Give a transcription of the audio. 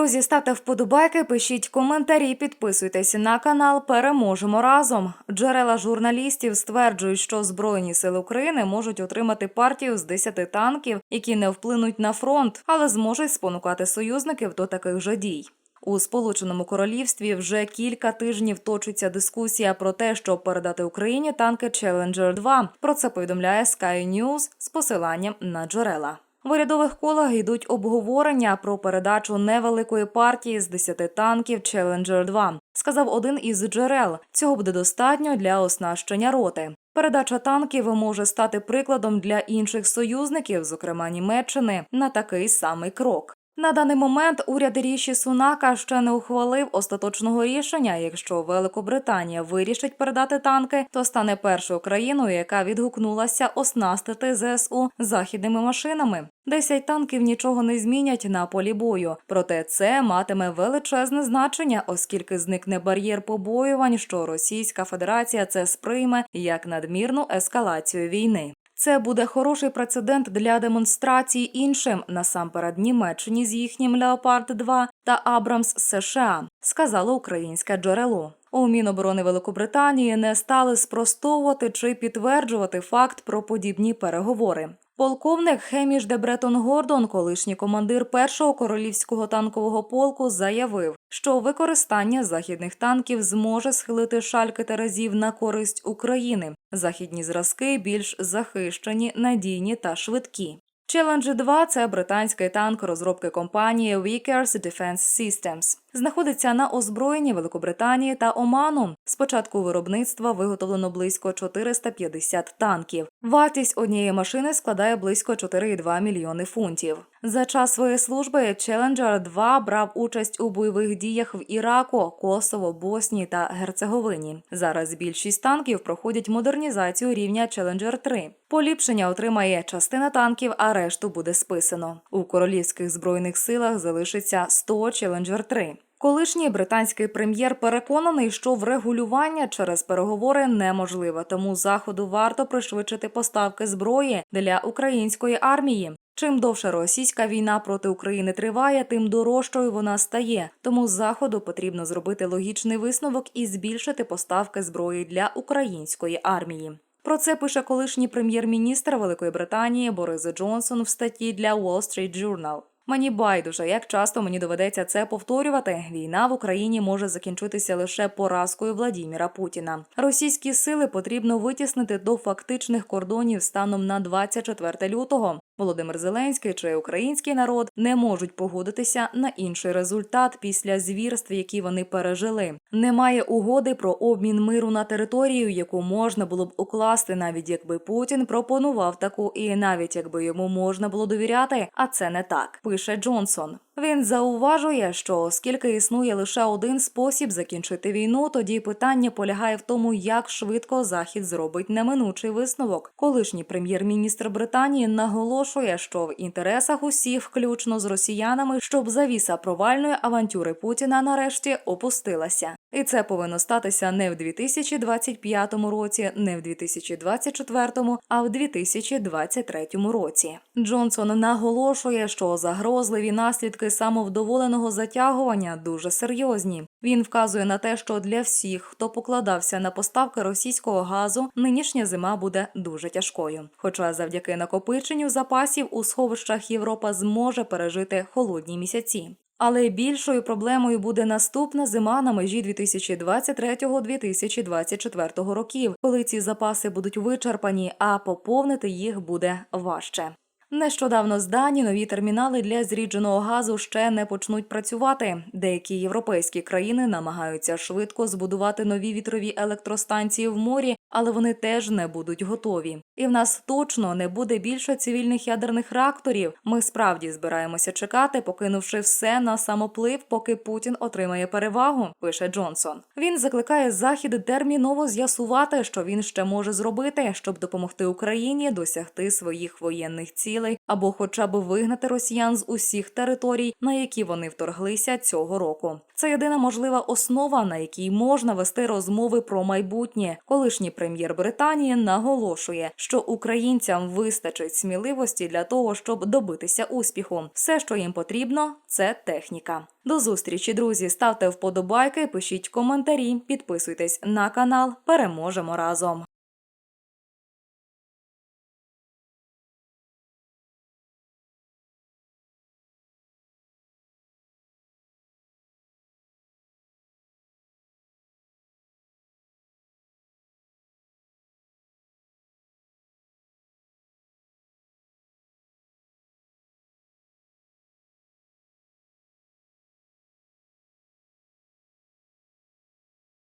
Друзі, ставте вподобайки, пишіть коментарі, підписуйтесь на канал. Переможемо разом. Джерела журналістів стверджують, що Збройні сили України можуть отримати партію з 10 танків, які не вплинуть на фронт, але зможуть спонукати союзників до таких же дій. У Сполученому Королівстві вже кілька тижнів точиться дискусія про те, щоб передати Україні танки Challenger 2. Про це повідомляє Sky News з посиланням на джерела. В урядових колах йдуть обговорення про передачу невеликої партії з 10 танків Challenger 2, сказав один із джерел. Цього буде достатньо для оснащення роти. Передача танків може стати прикладом для інших союзників, зокрема Німеччини, на такий самий крок. На даний момент уряд Ріші Сунака ще не ухвалив остаточного рішення. Якщо Великобританія вирішить передати танки, то стане першою країною, яка відгукнулася оснастити ЗСУ західними машинами. Десять танків нічого не змінять на полі бою, проте це матиме величезне значення, оскільки зникне бар'єр побоювань, що Російська Федерація це сприйме як надмірну ескалацію війни. Це буде хороший прецедент для демонстрації іншим, насамперед Німеччині з їхнім Леопард 2 та Абрамс США, сказало українське джерело. У Міноборони Великобританії не стали спростовувати чи підтверджувати факт про подібні переговори. Полковник Хеміш де Бретон Гордон, колишній командир першого королівського танкового полку, заявив, що використання західних танків зможе схилити шальки Терезів на користь України. Західні зразки більш захищені, надійні та швидкі. Challenge 2 – це британський танк розробки компанії Vickers Defense Systems. Знаходиться на озброєнні Великобританії та Оману. З початку виробництва виготовлено близько 450 танків. Вартість однієї машини складає близько 4,2 мільйони фунтів. За час своєї служби Challenger 2 брав участь у бойових діях в Іраку, Косово, Боснії та Герцеговині. Зараз більшість танків проходять модернізацію рівня Challenger 3. Поліпшення отримає частина танків, а решту буде списано. У королівських збройних силах залишиться 100 Challenger 3. Колишній британський прем'єр переконаний, що врегулювання через переговори неможливе, тому заходу варто пришвидшити поставки зброї для української армії. Чим довше російська війна проти України триває, тим дорожчою вона стає. Тому заходу потрібно зробити логічний висновок і збільшити поставки зброї для української армії. Про це пише колишній прем'єр-міністр Великої Британії Борис Джонсон в статті для Wall Street Journal. Мені байдуже, як часто мені доведеться це повторювати. Війна в Україні може закінчитися лише поразкою Владіміра Путіна. Російські сили потрібно витіснити до фактичних кордонів станом на 24 лютого. Володимир Зеленський чи український народ не можуть погодитися на інший результат після звірств, які вони пережили. Немає угоди про обмін миру на територію, яку можна було б укласти, навіть якби Путін пропонував таку, і навіть якби йому можна було довіряти. А це не так, пише Джонсон. Він зауважує, що оскільки існує лише один спосіб закінчити війну, тоді питання полягає в тому, як швидко захід зробить неминучий висновок. Колишній прем'єр-міністр Британії наголошує, що в інтересах усіх, включно з росіянами, щоб завіса провальної авантюри Путіна нарешті опустилася. І це повинно статися не в 2025 році, не в 2024, а в 2023 році. Джонсон наголошує, що загрозливі самовдоволеного затягування дуже серйозні. Він вказує на те, що для всіх, хто покладався на поставки російського газу, нинішня зима буде дуже тяжкою. Хоча завдяки накопиченню запасів у сховищах Європа зможе пережити холодні місяці. Але більшою проблемою буде наступна зима на межі 2023-2024 років, коли ці запаси будуть вичерпані, а поповнити їх буде важче. Нещодавно здані нові термінали для зрідженого газу ще не почнуть працювати. Деякі європейські країни намагаються швидко збудувати нові вітрові електростанції в морі, але вони теж не будуть готові. І в нас точно не буде більше цивільних ядерних реакторів. Ми справді збираємося чекати, покинувши все на самоплив, поки Путін отримає перевагу. Пише Джонсон. Він закликає захід терміново з'ясувати, що він ще може зробити, щоб допомогти Україні досягти своїх воєнних цілей або, хоча б вигнати росіян з усіх територій, на які вони вторглися цього року. Це єдина можлива основа, на якій можна вести розмови про майбутнє. Колишній прем'єр Британії наголошує, що українцям вистачить сміливості для того, щоб добитися успіху. Все, що їм потрібно, це техніка. До зустрічі, друзі. Ставте вподобайки, пишіть коментарі, підписуйтесь на канал. Переможемо разом.